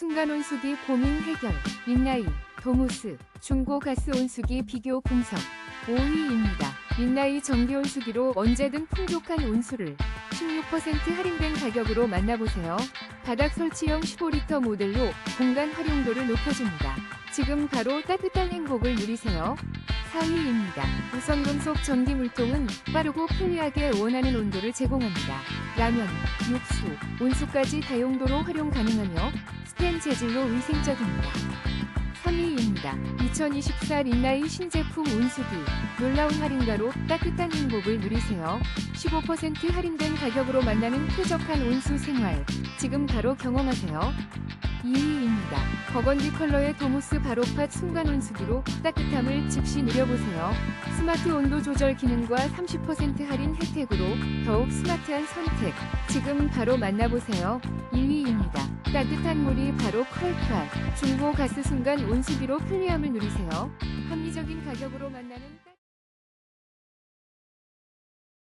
순간 온수기 고민 해결, 민나이, 도무스, 중고 가스 온수기 비교 분석 5위입니다. 민나이 전기 온수기로 언제든 풍족한 온수를 16% 할인된 가격으로 만나보세요. 바닥 설치형 15리터 모델로 공간 활용도를 높여줍니다. 지금 바로 따뜻한 행복을 누리세요. 4위입니다. 우선금속 전기 물통은 빠르고 편리하게 원하는 온도를 제공합니다. 라면, 육수, 온수까지 다용도로 활용 가능하며 스텐 재질로 위생적입니다. 3위입니다. 2024 린나이 신제품 온수기 놀라운 할인가로 따뜻한 행복을 누리세요. 15% 할인된 가격으로 만나는 쾌적한 온수 생활 지금 바로 경험하세요. 2위입니다. 버건디 컬러의 도무스 바로팟 순간 온수기로 따뜻함을 즉시 누려보세요. 스마트 온도 조절 기능과 30% 할인 혜택으로 더욱 스마트한 선택 지금 바로 만나보세요. 1위입니다. 따뜻한 물이 바로 컬프아 중고 가스 순간 온수기로 편리함을 누리세요. 합리적인 가격으로 만나는